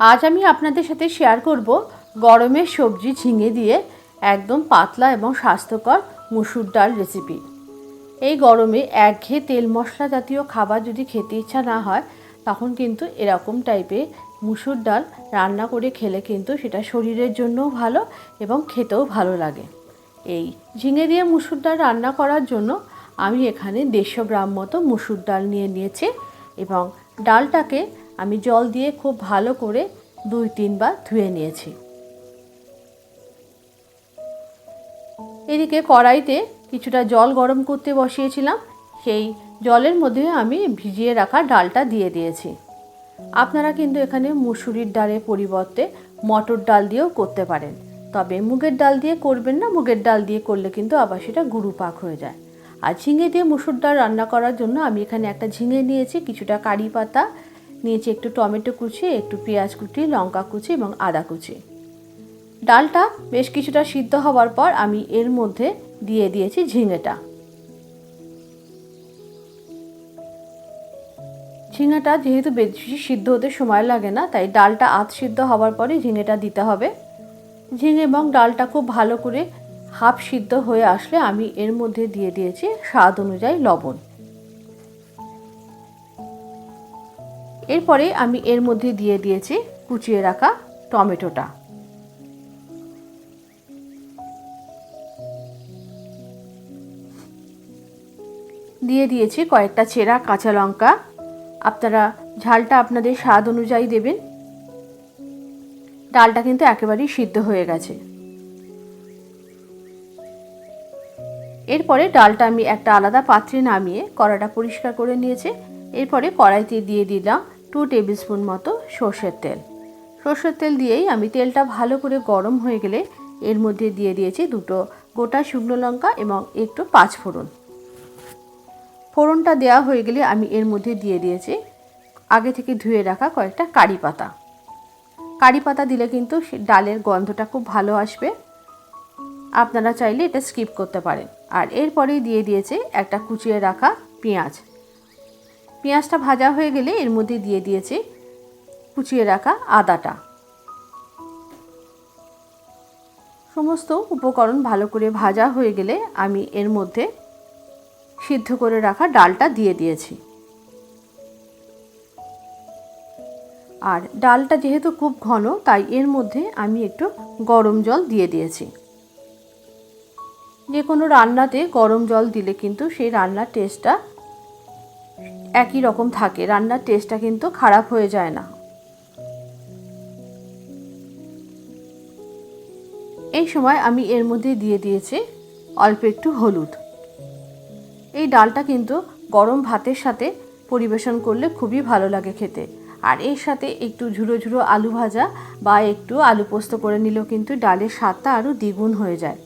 আজ আমি আপনাদের সাথে শেয়ার করব গরমের সবজি ঝিঙে দিয়ে একদম পাতলা এবং স্বাস্থ্যকর মুসুর ডাল রেসিপি এই গরমে একঘেয়ে তেল মশলা জাতীয় খাবার যদি খেতে ইচ্ছা না হয়, তখন কিন্তু এরকম টাইপের মুসুর ডাল রান্না করে খেলে কিন্তু সেটা শরীরের জন্যও ভালো এবং খেতেও ভালো লাগে। এই ঝিঙে দিয়ে মুসুর ডাল রান্না করার জন্য আমি এখানে দেড়শো গ্রাম মতো মুসুর ডাল নিয়ে নিয়েছি এবং ডালটাকে আমি জল দিয়ে খুব ভালো করে দুই তিনবার ধুয়ে নিয়েছি। এদিকে কড়াইতে কিছুটা জল গরম করতে বসিয়েছিলাম, সেই জলের মধ্যে আমি ভিজিয়ে রাখা ডালটা দিয়ে দিয়েছি। আপনারা কিন্তু এখানে মুসুরির ডালের পরিবর্তে মটর ডাল দিয়েও করতে পারেন, তবে মুগের ডাল দিয়ে করবেন না, মুগের ডাল দিয়ে করলে কিন্তু আবার সেটা গুরু পাক হয়ে যায়। আর ঝিঙে দিয়ে মুসুর ডাল রান্না করার জন্য আমি এখানে একটা ঝিঙে নিয়েছি, কিছুটা কারি পাতা নিয়েছি একটু টমেটো কুচি, একটু পেঁয়াজ কুচি, লঙ্কা কুচি এবং আদা কুচি। ডালটা বেশ কিছুটা সিদ্ধ হওয়ার পর আমি এর মধ্যে দিয়ে দিয়েছি ঝিঙেটা। ঝিঙেটা যেহেতু বেশি সিদ্ধ হতে সময় লাগে না, তাই ডালটা আধ সিদ্ধ হওয়ার পরে ঝিঙেটা দিতে হবে। ঝিঙে এবং ডালটা খুব ভালো করে হাফ সিদ্ধ হয়ে আসলে আমি এর মধ্যে দিয়ে দিয়েছি স্বাদ অনুযায়ী লবণ। এরপরে আমি এর মধ্যে দিয়ে দিয়েছি কুচিয়ে রাখা টমেটোটা। দিয়ে দিয়েছি কয়েকটা চেরা কাঁচা লঙ্কা। আপনারা ঝালটা আপনাদের স্বাদ অনুযায়ী দেবেন। ডালটা কিন্তু একেবারেই সিদ্ধ হয়ে গেছে। এরপরে ডালটা আমি একটা আলাদা পাত্রে নামিয়ে কড়াটা পরিষ্কার করে নিয়েছে। এরপরে কড়াইতে দিয়ে দিলাম টু টেবিল স্পুন মতো সর্ষের তেল। সর্ষের তেল দিয়েই আমি তেলটা ভালো করে গরম হয়ে গেলে এর মধ্যে দিয়ে দিয়েছি দুটো গোটা শুকনো লঙ্কা এবং একটু পাঁচ ফোড়ন। ফোড়নটা দেওয়া হয়ে গেলে আমি এর মধ্যে দিয়ে দিয়েছি আগে থেকে ধুয়ে রাখা কয়েকটা কারি পাতা। কারি পাতা দিলে কিন্তু ডালের গন্ধটা খুব ভালো আসবে। আপনারা চাইলে এটা স্কিপ করতে পারেন। আর এরপরেই দিয়ে দিয়েছে একটা কুচিয়ে রাখা পেঁয়াজ। পেঁয়াজটা ভাজা হয়ে গেলে এর মধ্যে দিয়ে দিয়েছে কুচিয়ে রাখা আদাটা। সমস্ত উপকরণ ভালো করে ভাজা হয়ে গেলে আমি এর মধ্যে সিদ্ধ করে রাখা ডালটা দিয়ে দিয়েছি। আর ডালটা যেহেতু খুব ঘন, তাই এর মধ্যে আমি একটু গরম জল দিয়ে দিয়েছি। যে কোনো রান্নাতে গরম জল দিলে কিন্তু সেই রান্নার টেস্টটা একই রকম থাকে। রান্নার টেস্টটা কিন্তু খারাপ হয়ে যায় না। এই সময় আমি এর মধ্যে দিয়ে দিয়েছি অল্প একটু হলুদ। এই ডালটা কিন্তু গরম ভাতের সাথে পরিবেশন করলে খুবই ভালো লাগে খেতে। আর এর সাথে একটু ঝুড়ো ঝুড়ো আলু ভাজা বা একটু আলু পোস্ত করে নিলেও কিন্তু ডালের স্বাদটা আরও দ্বিগুণ হয়ে যায়।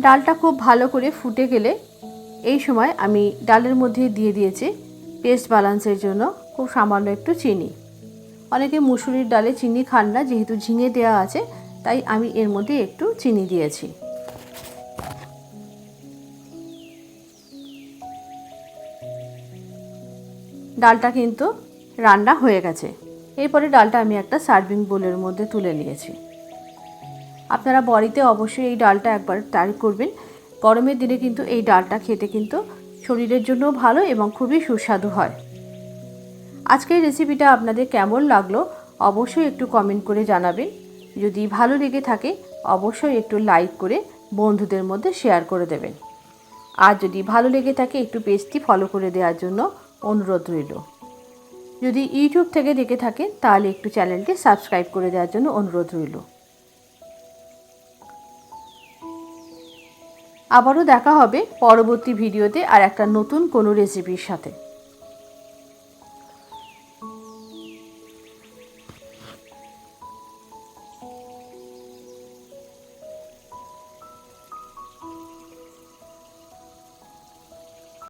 ডালটা খুব ভালো করে ফুটে গেলে এই সময় আমি ডালের মধ্যে দিয়ে দিয়েছি টেস্ট ব্যালেন্সের জন্য, খুব সামান্য একটু চিনি। অনেকে মুসুরির ডালে চিনি খান না, যেহেতু ঝিঙে দেওয়া আছে, তাই আমি এর মধ্যে একটু চিনি দিয়েছি। ডালটা কিন্তু রান্না হয়ে গেছে। এরপরে ডালটা আমি একটা সার্ভিং বোলের মধ্যে তুলে নিয়েছি। আপনারা বাড়িতে অবশ্যই এই ডালটা একবার ট্রাই করবেন। গরমের দিনে কিন্তু এই ডালটা খেতে কিন্তু শরীরের জন্য ভালো এবং খুবই সুস্বাদু হয়। আজকের রেসিপিটা আপনাদের কেমন লাগল অবশ্যই একটু কমেন্ট করে জানাবেন। যদি ভালো লেগে থাকে, অবশ্যই একটু লাইক করে বন্ধুদের মধ্যে শেয়ার করে দেবেন। আর যদি ভালো লেগে থাকে, একটু পেজটি ফলো করে দেওয়ার জন্য অনুরোধ রইল। যদি ইউটিউব থেকে দেখে থাকেন, তাহলে একটু চ্যানেলটি সাবস্ক্রাইব করে দেওয়ার জন্য অনুরোধ রইল। আবারও দেখা হবে পরবর্তী ভিডিওতে আর একটা নতুন কোনো রেসিপির সাথে।